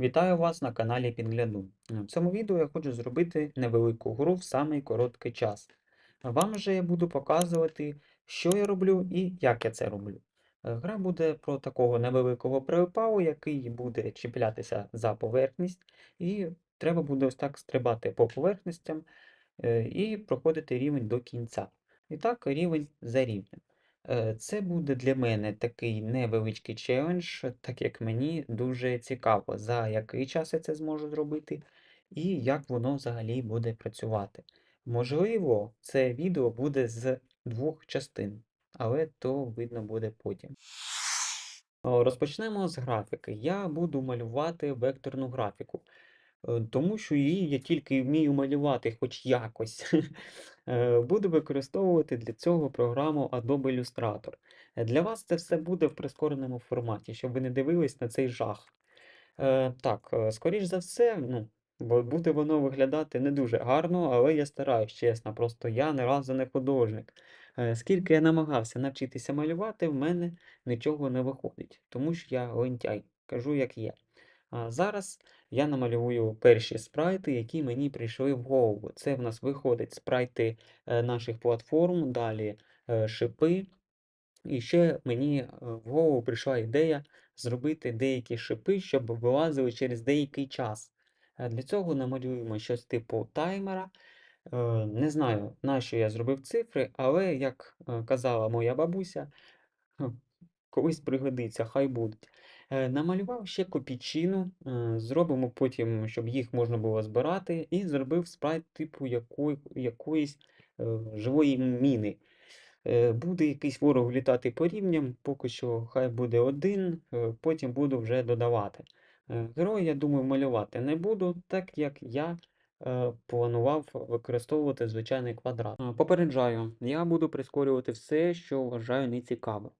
Вітаю вас на каналі Підгляду. В цьому відео я хочу зробити невелику гру в самий короткий час. Вам же я буду показувати, що я роблю і як я це роблю. Е, Гра буде про такого невеликого прилипалу, який буде чіплятися за поверхність, і треба буде ось так стрибати по поверхностям е, і проходити рівень до кінця. І так, рівень за рівнем. Е, Це буде для мене такий невеличкий челендж, так як мені дуже цікаво, за який час я це зможу зробити і як воно взагалі буде працювати. Можливо, це відео буде з двох частин, але то видно буде потім. Розпочнемо з графіки. Я буду малювати векторну графіку. Е, Тому що її я тільки вмію малювати хоч якось. Е, Буду використовувати для цього програму Adobe Illustrator. Е, Для вас це все буде в прискореному форматі, щоб ви не дивились на цей жах. Так, скоріш за все, ну, бо буде воно виглядати не дуже гарно, але я стараюсь, чесно. Просто я ні разу не художник. Скільки я намагався навчитися малювати, в мене нічого не виходить, тому що я лентяй, кажу, як є. А зараз я намалюю перші спрайти, які мені прийшли в голову. Це в нас виходить спрайти е, наших платформ, далі е, шипи. І ще мені е, в голову прийшла ідея зробити деякі шипи, щоб вилазили через деякий час. Для цього намалюємо щось типу таймера. Не знаю, на що я зробив цифри, але, як казала моя бабуся, Колись пригодиться, хай будуть. Е, намалював ще копійчину, е, зробимо потім, щоб їх можна було збирати, і зробив спрайт типу якої, якоїсь е, живої міни. Буде якийсь ворог літати по рівням, поки що хай буде один, потім буду вже додавати. Героя, я думаю, малювати не буду, так як я планував використовувати звичайний квадрат. Попереджаю, я буду прискорювати все, що вважаю нецікавим.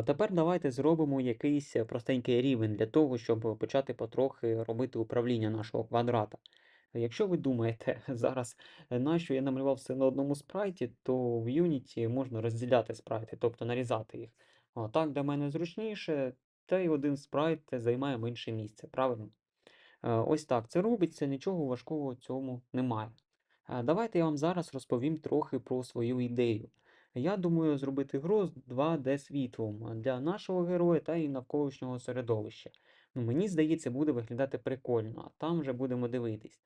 Тепер давайте зробимо якийсь е, простенький рівень для того, щоб почати потрохи робити управління нашого квадрата. Якщо ви думаєте зараз, е, нащо я намалював все на одному спрайті, то в Unity можна розділяти спрайти, тобто нарізати їх. А так для мене зручніше, та й один спрайт займає менше місця, правильно? Е, Ось так це робиться, нічого важкого в цьому немає. Давайте я вам зараз розповім трохи про свою ідею. Я думаю зробити гру з 2D світлом для нашого героя та і навколишнього середовища. Ну, мені здається, буде виглядати прикольно, а там вже будемо дивитись.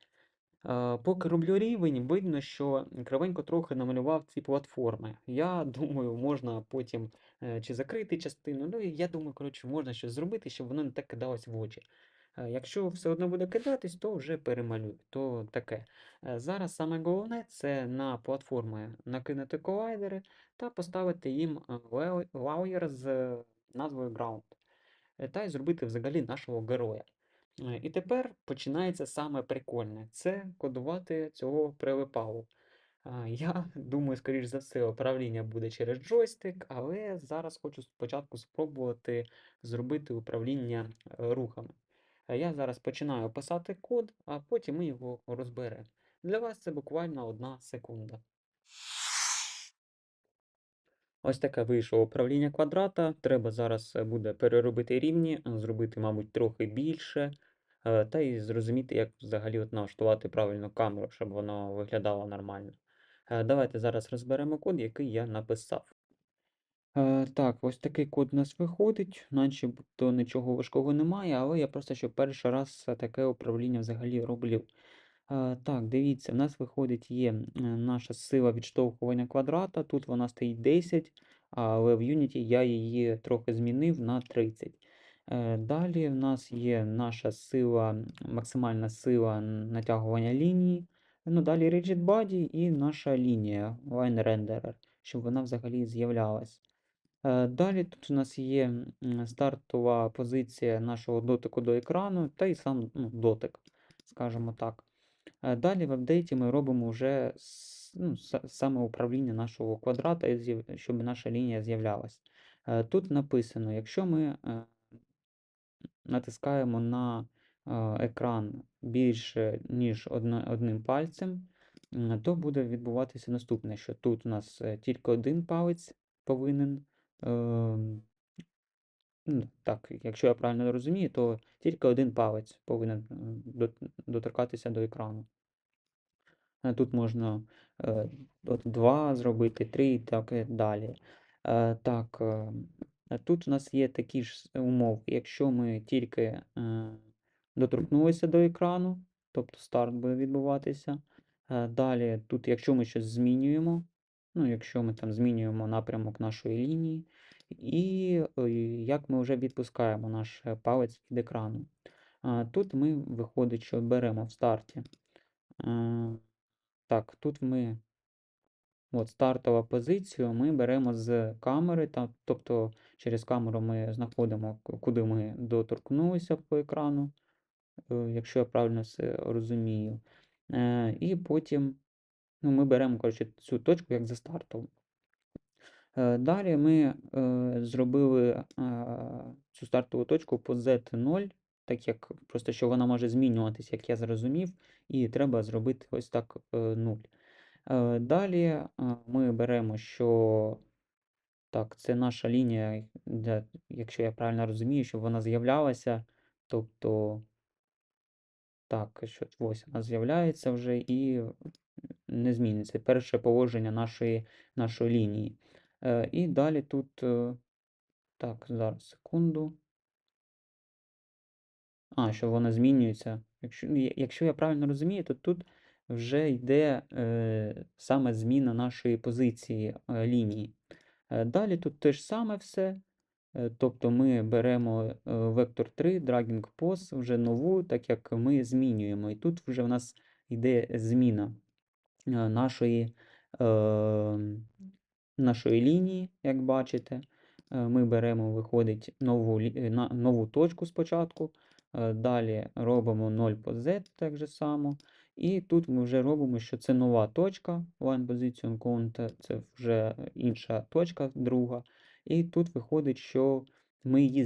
Поки роблю рівень, видно, що кривенько трохи намалював ці платформи. Я думаю, можна потім е, чи закрити частину. Ну, я думаю, коротше, можна щось зробити, щоб воно не так кидалось в очі. Е, Якщо все одно буде кидатись, то вже перемалюю. То таке. Е, Зараз саме головне це на платформи накинути колайдери та поставити їм е, лауєр з назвою Ground. Та й зробити взагалі нашого героя. І тепер починається саме прикольне це кодувати цього прилипалу. Я думаю, скоріш за все, управління буде через джойстик, але зараз хочу спочатку спробувати зробити управління рухами. Е, Я зараз починаю писати код, а потім ми його розберемо. Для вас це буквально одна секунда. Ось таке вийшло управління квадрата. Треба зараз е, буде переробити рівні, зробити, мабуть, трохи більше, е, та й зрозуміти, як взагалі от налаштувати правильно камеру, щоб воно виглядало нормально. Давайте зараз розберемо код, який я написав. Е, Так, ось такий код у нас виходить, начебто нічого важкого немає, але я просто що перший раз е, таке управління взагалі роблю. Е, Так, дивіться, в нас виходить є наша сила відштовхування квадрата. Тут вона стоїть 10, але в Unity я її трохи змінив на 30. Е, Далі в нас є наша сила, максимальна сила натягування лінії. Ну, далі Rigid Body і наша лінія Line Renderer, щоб вона взагалі з'являлась. Е, Далі тут у нас є стартова позиція нашого дотику до екрану та й сам ну, дотик, скажімо так. Е, Далі в апдейті ми робимо вже ну, саме управління нашого квадрата, щоб наша лінія з'являлась. Е, Тут написано, якщо ми натискаємо на екран більше, ніж одним пальцем, то буде відбуватися наступне, що тут у нас тільки один палець повинен так, якщо я правильно розумію, то тільки один палець повинен доторкатися до екрану. Е, Тут можна е, от 2 зробити, 3 і так і далі. Е, Так, е, тут у нас є такі ж умови. Якщо ми тільки доторкнулися до екрану, тобто старт буде відбуватися. Далі, тут, якщо ми щось змінюємо, ну, якщо ми там змінюємо напрямок нашої лінії, і е, як ми вже відпускаємо наш е, палець від екрану. Тут ми виходить, що беремо в старті. Так, тут ми от стартова позицію ми беремо з камери, тобто через камеру ми знаходимо, куди ми доторкнулися по екрану, е, якщо я правильно все розумію. І потім ну, ми беремо коротше, цю точку як за стартову. Е, Далі ми е, зробили е, цю стартову точку по Z0, так як просто що вона може змінюватися, як я зрозумів, і треба зробити ось так е, 0. Е, Далі е, ми беремо, що так, це наша лінія, де, якщо я правильно розумію, щоб вона з'являлася. Тобто, так, що ось вона з'являється вже і не зміниться. Перше положення нашої, нашої лінії. Е, І далі тут, е, так, зараз секунду. А, що вона змінюється. Якщо, я- якщо я правильно розумію, то тут вже йде е, саме зміна нашої позиції е, лінії. Е, Далі тут те ж саме все. Е, Тобто ми беремо е, вектор 3, dragging pose, вже нову, так як ми змінюємо. І тут вже в нас йде зміна нашої, е, нашої лінії, як бачите. Е, Ми беремо, виходить, нову, е, нову точку спочатку. е, Далі робимо 0 по Z так же само. І тут ми вже робимо, що це нова точка. Line position count, це вже інша точка, друга. І тут виходить, що ми її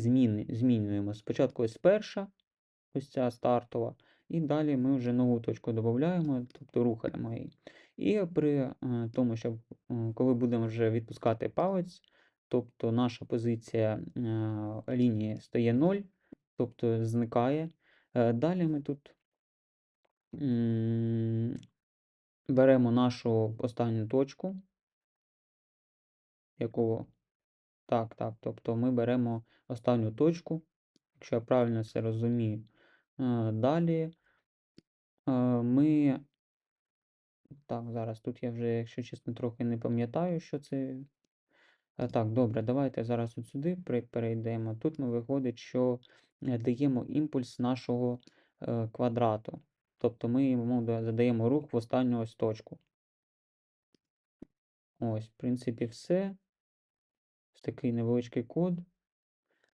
змінюємо. Спочатку ось перша, ось ця стартова, і далі ми вже нову точку додаємо, тобто рухаємо її. І при е, тому, що коли будемо вже відпускати палець, тобто наша позиція е, лінії стає 0, тобто зникає. Е, Далі ми тут беремо нашу останню точку, яку Так, так. Тобто ми беремо останню точку, якщо я правильно це розумію. Далі ми. Так, зараз тут я вже, якщо чесно, трохи не пам'ятаю, що це. Е, Так, добре, давайте зараз от сюди перейдемо. Тут ми виходить, що е, даємо імпульс нашого е, квадрату. Тобто ми йому задаємо рух в останню ось точку. Ось, в принципі, все. Ось такий невеличкий код.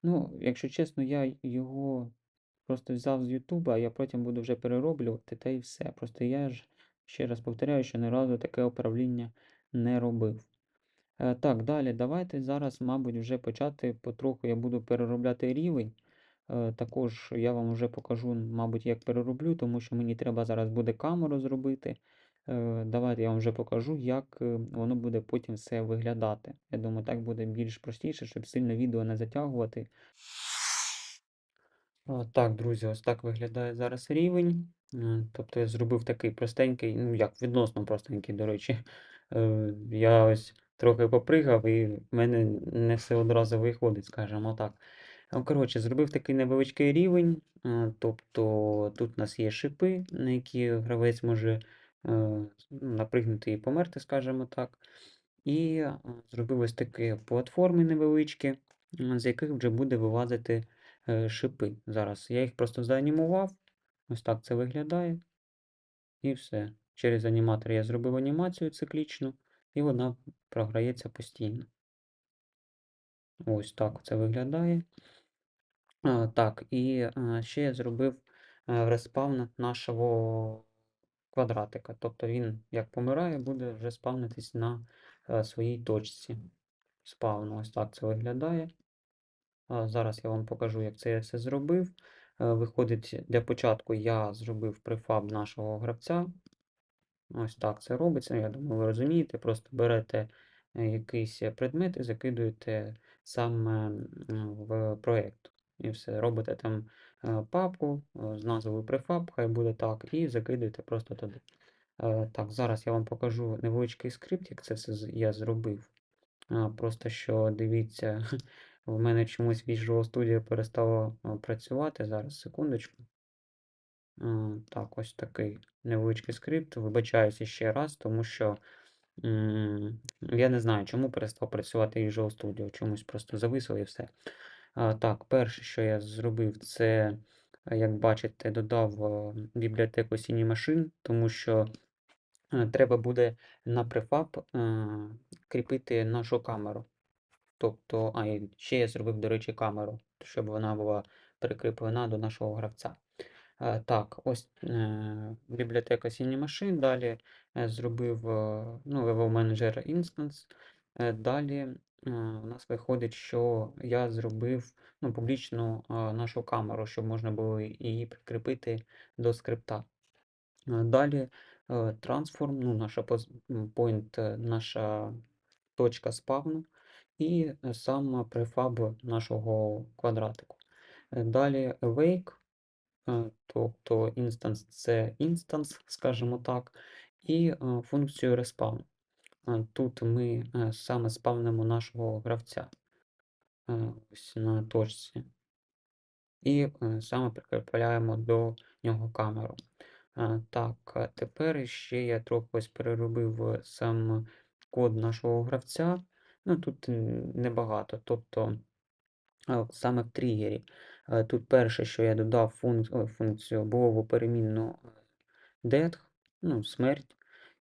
Ну, якщо чесно, я його просто взяв з Ютуба, а я потім буду вже перероблювати, та і все. Просто я ж ще раз повторяю, що ні разу таке управління не робив. Е, Так, далі, давайте зараз, мабуть, вже почати потроху я буду переробляти рівень. Е, Також я вам вже покажу, мабуть, як перероблю, тому що мені треба зараз буде камеру зробити. Е, Давайте я вам вже покажу, як е, воно буде потім все виглядати. Я думаю, так буде більш простіше, щоб сильно відео не затягувати. А, Так, друзі, ось так виглядає зараз рівень. Е, Тобто я зробив такий простенький, ну як відносно простенький, до речі. Е, Я ось трохи попригав, і в мене не все одразу виходить, скажімо так. Коротше, зробив такий невеличкий рівень. е, Тобто тут у нас є шипи, на які гравець може е, ну, напригнути і померти, скажімо так. І е, зробив ось такі платформи невеличкі, з яких вже буде вилазити е, шипи. Зараз я їх просто заанімував. Ось так це виглядає. І все. Через аніматор я зробив анімацію циклічну, і вона програється постійно. Ось так це виглядає. Так, і е, ще я зробив е, респавн нашого квадратика. Тобто він, як помирає, буде вже спавнитись на е, своїй точці спавну. Ось так це виглядає. Зараз я вам покажу, як це я все зробив. Е, Виходить, для початку я зробив префаб нашого гравця. Ось так це робиться. Я думаю, ви розумієте. Просто берете е, якийсь предмет і закидуєте саме в проєкт. І все. Робите там е, папку е, з назвою prefab, хай буде так, і закидуєте просто туди. Е, Так, зараз я вам покажу невеличкий скрипт, як це все я зробив. Просто що дивіться, в мене чомусь Visual Studio перестало працювати. Зараз, секундочку. Так, ось такий невеличкий скрипт. Вибачаюся ще раз, тому що я не знаю, чому перестав працювати Visual Studio. Чомусь просто зависло і все. Так, перше, що я зробив, це, як бачите, додав бібліотеку Cinemachine, тому що е, треба буде на е, кріпити нашу камеру. Тобто, а, і ще я зробив, до речі, камеру, щоб вона була прикріплена до нашого гравця. Е, Так, ось е, бібліотека Cinemachine, далі е, зробив ну, Level Manager Instance. Далі у нас виходить, що я зробив ну, публічну нашу камеру, щоб можна було її прикріпити до скрипта. Далі Transform, ну, наша point, наша точка спавну і сам префаб нашого квадратику. Е, Далі awake, е, тобто instance це інстанс, скажімо так, і е, функцію respawn. Тут ми саме спавнимо нашого гравця ось на точці. І саме прикріпляємо до нього камеру. Так, тепер ще я трохи ось переробив сам код нашого гравця. Ну тут небагато. Тобто саме в тригері. Е, Тут перше, що я додав функ... функцію було перемінну е, death, ну, смерть,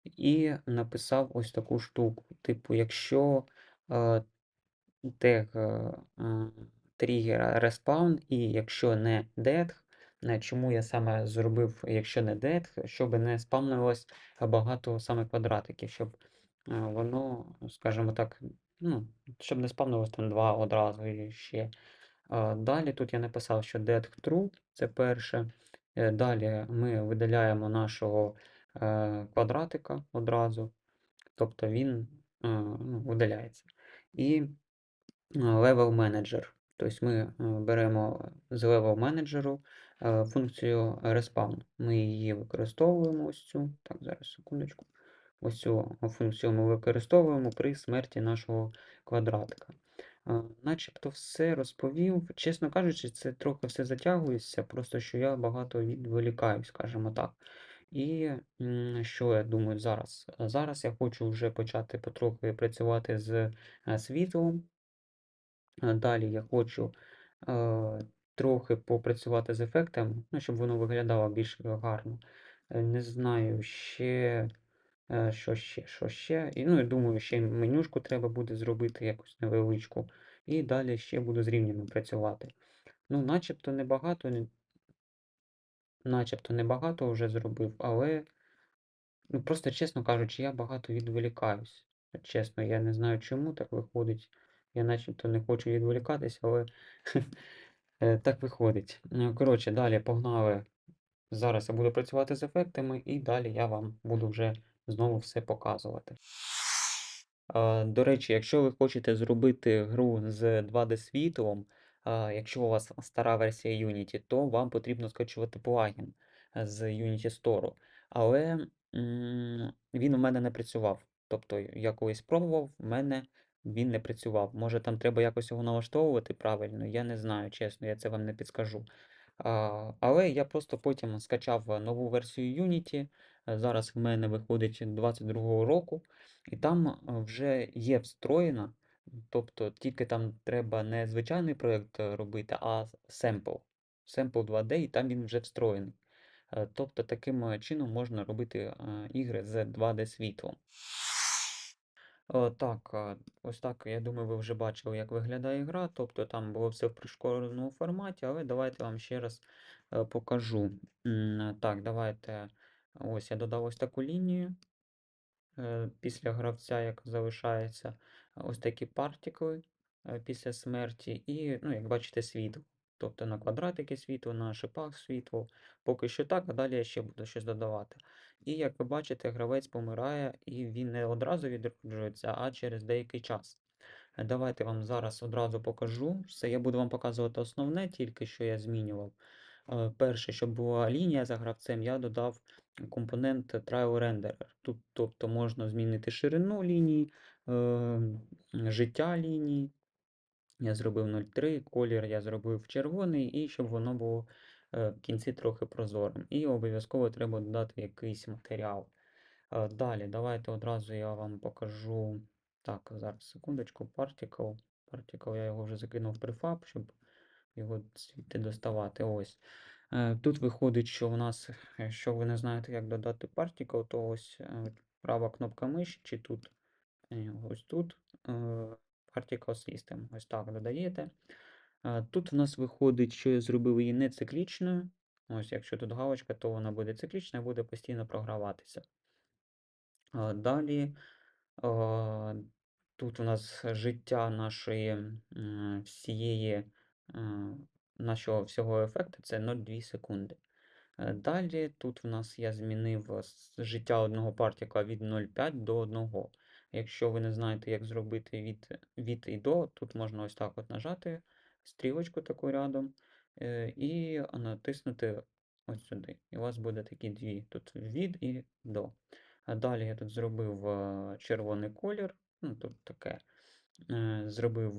і написав ось таку штуку. Типу, якщо е, тег е, е, тригера respawn, і якщо не death, Е, Чому я саме зробив, якщо не dead, щоб не спавнилось багато саме квадратиків, щоб е, воно, скажімо так, ну, щоб не спавнилось там два одразу і ще. Далі тут я написав, що dead true, це перше. Е, Далі ми видаляємо нашого е, квадратика одразу, тобто він е, ну, видаляється. І Level Manager. Тобто ми беремо з Level е, функцію respawn. Ми її використовуємо ось цю. Так, зараз секундочку. Ось цю функцію ми використовуємо при смерті нашого квадратика. Начебто все розповів. Чесно кажучи, це трохи все затягується, просто що я багато відволікаюсь, скажімо так. І що я думаю зараз? Зараз я хочу вже почати потрохи працювати з е, світлом. Далі я хочу е, трохи попрацювати з ефектом, ну, щоб воно виглядало більш гарно. Е, Не знаю ще, що ще, що ще. І, ну, я думаю, ще менюшку треба буде зробити якусь невеличку. І далі ще буду з рівнями працювати. Ну, начебто небагато, начебто небагато вже зробив, але ну, просто, чесно кажучи, я багато відволікаюсь. Чесно, я не знаю, чому так виходить. Я начебто не хочу відволікатись, але е, так виходить. Ну, Коротше, далі погнали. Зараз я буду працювати з ефектами, і далі я вам буду вже знову все показувати. До речі, якщо ви хочете зробити гру з 2D світлом, якщо у вас стара версія Unity, то вам потрібно скачувати плагін з Unity Store. Але він у мене не працював. Тобто я колись пробував, в мене він не працював. Може там треба якось його налаштовувати правильно, я не знаю, чесно, я це вам не підскажу. Але я просто потім скачав нову версію Unity. е, Зараз в мене виходить 22-го року. І там е, вже є встроєна, тобто тільки там треба не звичайний проєкт е, робити, а семпл. Семпл 2D, і там він вже встроєний. Е, Тобто таким е, чином можна робити е, ігри з 2D світлом. Е, Так, е, ось так, я думаю, ви вже бачили, як виглядає гра. Тобто там було все в пришколеному форматі, але давайте вам ще раз е, покажу. Так, давайте. Ось я додав ось таку лінію після гравця, як залишається. Ось такі партикли після смерті, і, ну, як бачите, світло. Тобто на квадратики світло, на шипах світло. Поки що так, а далі я ще буду щось додавати. І як ви бачите, гравець помирає, і він не одразу відроджується, а через деякий час. Давайте вам зараз одразу покажу. Все, я буду вам показувати основне, тільки що я змінював. Е, Перше, щоб була лінія за гравцем, я додав компонент Trial Renderer. Тут, тобто можна змінити ширину лінії, е, життя лінії. Я зробив 0,3, колір я зробив червоний, і щоб воно було в кінці трохи прозорим. І обов'язково треба додати якийсь матеріал. Е, Далі, давайте одразу я вам покажу. Так, зараз секундочку, Particle. Particle, я його вже закинув в префаб, щоб його звідти доставати. Ось. Е, Тут виходить, що у нас, якщо ви не знаєте, як додати Particle, то ось е, права кнопка миші, чи тут, е, ось тут. е, Particle System. Ось так додаєте. Е, Тут в нас виходить, що я зробив її не циклічною. Ось, якщо тут галочка, то вона буде циклічна і буде постійно програватися. Далі тут у нас життя нашої всієї нашого всього ефекту це 0,2 секунди. Е, Далі тут в нас я змінив життя одного партіка від 0,5 до 1. Якщо ви не знаєте, як зробити від, від і до, тут можна ось так от нажати стрілочку таку рядом е, і натиснути ось сюди. І у вас буде такі дві: тут від і до. А далі я тут зробив е, червоний колір, ну тут таке. Е, Зробив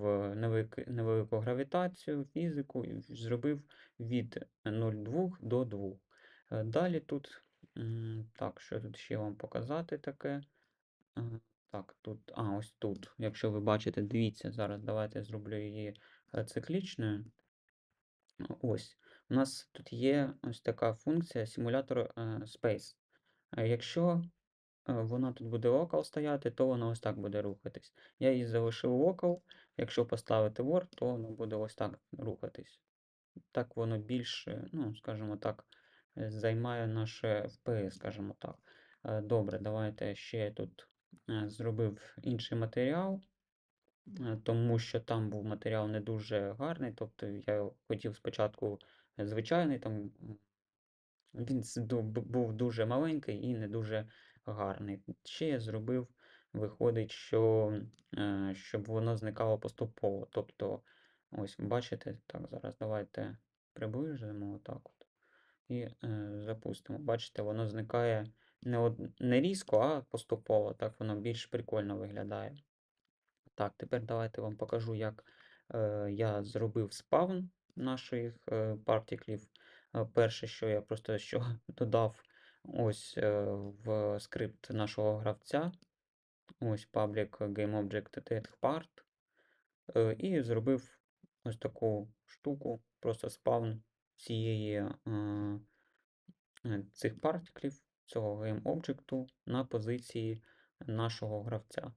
невелику гравітацію, фізику, і зробив від 0,2 до 2. Е, Далі тут, так, що тут ще вам показати таке? Так, тут, а, ось тут. Якщо ви бачите, дивіться, зараз давайте зроблю її циклічною. Ось. У нас тут є ось така функція симулятор е, Space. Якщо е, вона тут буде local стояти, то вона ось так буде рухатись. Я її залишив local. Якщо поставити Word, то воно буде ось так рухатись. Так воно більше, ну, скажімо так, е, займає наше FPS, скажімо так. Добре, давайте ще я тут зробив інший матеріал, тому що там був матеріал не дуже гарний. Тобто я хотів спочатку е, звичайний, там він був дуже маленький і не дуже гарний. Ще я зробив, виходить, що е, щоб воно зникало поступово. Тобто, ось бачите, так, зараз давайте приближимо отак от. І е, запустимо. Бачите, воно зникає не, од... не різко, а поступово. Так воно більш прикольно виглядає. Так, тепер давайте вам покажу, як е, я зробив спавн наших е, партіклів. Е, перше, що я просто що додав ось е, в скрипт нашого гравця. Ось public GameObject Text Е, і зробив ось таку штуку, просто спавн цієї е, е, цих партіклів, цього GameObject на позиції нашого гравця.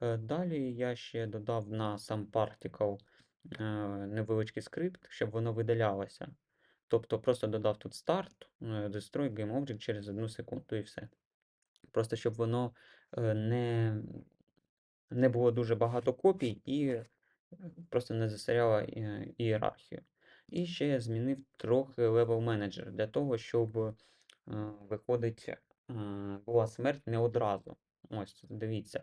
Е, Далі я ще додав на сам particle е, невеличкий скрипт, щоб воно видалялося. Тобто просто додав тут старт, е, destroy GameObject через одну секунду і все. Просто щоб воно е, не, не було дуже багато копій і е, просто не засоряло е, ієрархію. І ще я змінив трохи level manager для того, щоб е, виходить, е, була смерть не одразу. Ось, дивіться.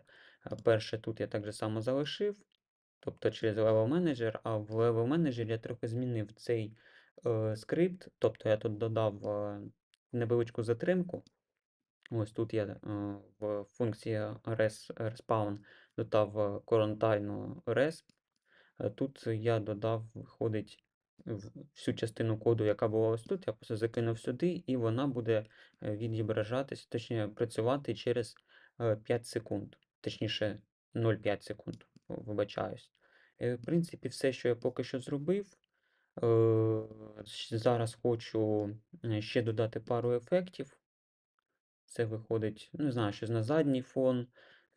Е, Перше тут я так же само залишив, тобто через Level Manager, а в Level Manager я трохи змінив цей е, скрипт, тобто я тут додав е, невеличку затримку. Ось тут я е, в функції res, respawn додав е, quarantine resp. Е, Тут я додав, виходить, всю частину коду, яка була ось тут, я просто закинув сюди, і вона буде відображатись, точніше, працювати через 5 секунд, точніше 0,5 секунд, вибачаюсь. Е, В принципі, все, що я поки що зробив. Зараз хочу ще додати пару ефектів. Це виходить, ну, не знаю, щось на задній фон,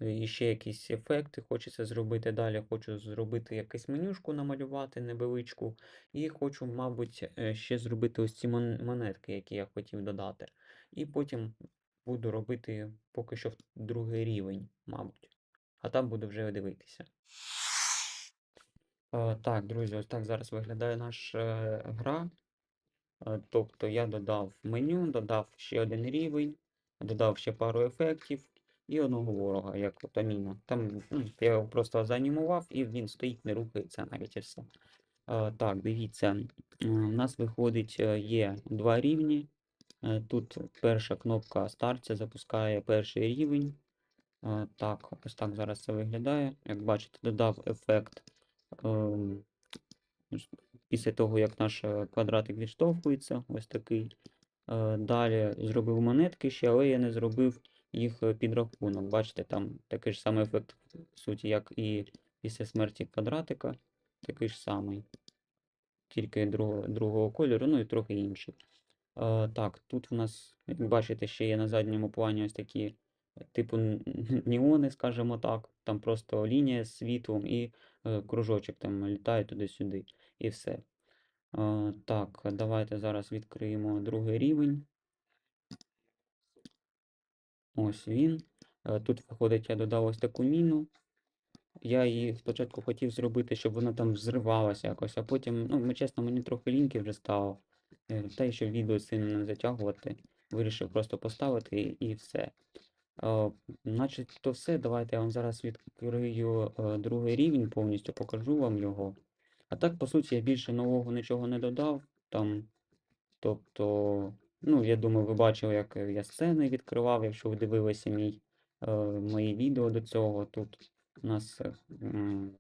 е, і ще якісь ефекти хочеться зробити. Далі хочу зробити якусь менюшку намалювати невеличку. І хочу, мабуть, е, ще зробити ось ці монетки, які я хотів додати. І потім буду робити поки що в другий рівень, мабуть. А там буду вже дивитися. Е, Так, друзі, ось так зараз виглядає наша гра. Е, Тобто я додав меню, додав ще один рівень, додав ще пару ефектів. і одного ворога, як от Там ну, я його просто заанімував, і він стоїть, не рухається навіть і все. Е, так, дивіться, е, у нас виходить, е, є два рівні. Е, Тут перша кнопка старт, це запускає перший рівень. Е, Так, ось так зараз це виглядає. Як бачите, додав ефект ем, після того, як наш е, квадратик відштовхується, ось такий. Далі зробив монетки ще, але я не зробив їх підрахунок. Бачите, там такий ж самий ефект, в суті, як і після смерті квадратика, такий ж самий, тільки другого, другого кольору, ну і трохи інший. Е, Так, тут в нас, як бачите, ще є на задньому плані ось такі е, типу н- неони, скажімо так. Там просто лінія з світлом і е, кружочок там літає туди-сюди, і все. Так, давайте зараз відкриємо другий рівень. Ось він. Е, Тут виходить, я додав ось таку міну. Я її спочатку хотів зробити, щоб вона там взривалася якось, а потім, ну, чесно, мені трохи ліньки вже стало. Е, Та й щоб відео сильно не затягувати, вирішив просто поставити і, все. Е, Значить, то все. Давайте я вам зараз відкрию е, другий рівень, повністю покажу вам його. А так, по суті, я більше нового нічого не додав. Там, тобто, ну, я думаю, ви бачили, як я сцени відкривав, якщо ви дивилися мій, е, мої відео до цього. Тут у нас м,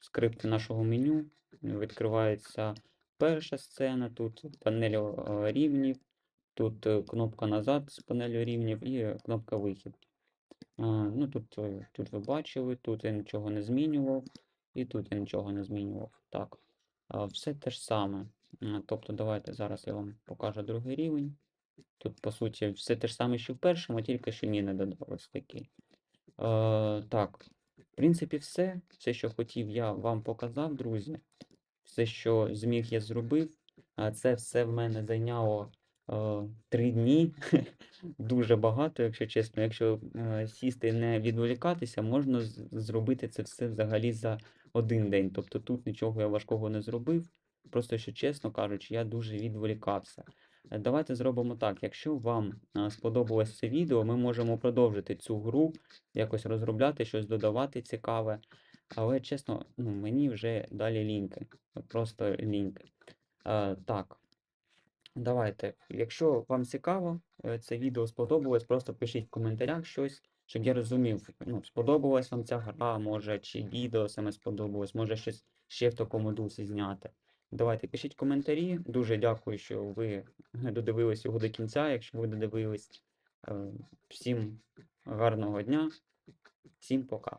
скрипти нашого меню. Відкривається перша сцена, тут панель рівнів, тут е, кнопка назад з панелю рівнів і кнопка вихід. Ну, тут, е, тут ви бачили, тут я нічого не змінював, і тут я нічого не змінював. Так, все те ж саме. Тобто, давайте зараз я вам покажу другий рівень. Тут, по суті, все те ж саме, що в першому, тільки що ні не додав ось такий. Е, так, в принципі, все. Все, що хотів, я вам показав, друзі. Все, що зміг, я зробив. А Це все в мене зайняло е, три дні. Дуже багато, якщо чесно. Якщо е, сісти і не відволікатися, можна зробити це все взагалі за один день. Тобто тут нічого я важкого не зробив. Просто що чесно кажучи, я дуже відволікався. Е, Давайте зробимо так. Якщо вам сподобалось це відео, ми можемо продовжити цю гру, якось розробляти, щось додавати цікаве. Але чесно, ну, мені вже далі ліньки. Просто ліньки. Е, так, давайте. Якщо вам цікаво, е, це відео сподобалось, просто пишіть в коментарях щось, щоб я розумів, ну, сподобалась вам ця гра, може, чи відео саме сподобалось, може щось ще в такому дусі зняти. Давайте пишіть коментарі. Дуже дякую, що ви додивились його до кінця, якщо ви додивились. Е, Всім гарного дня, всім пока.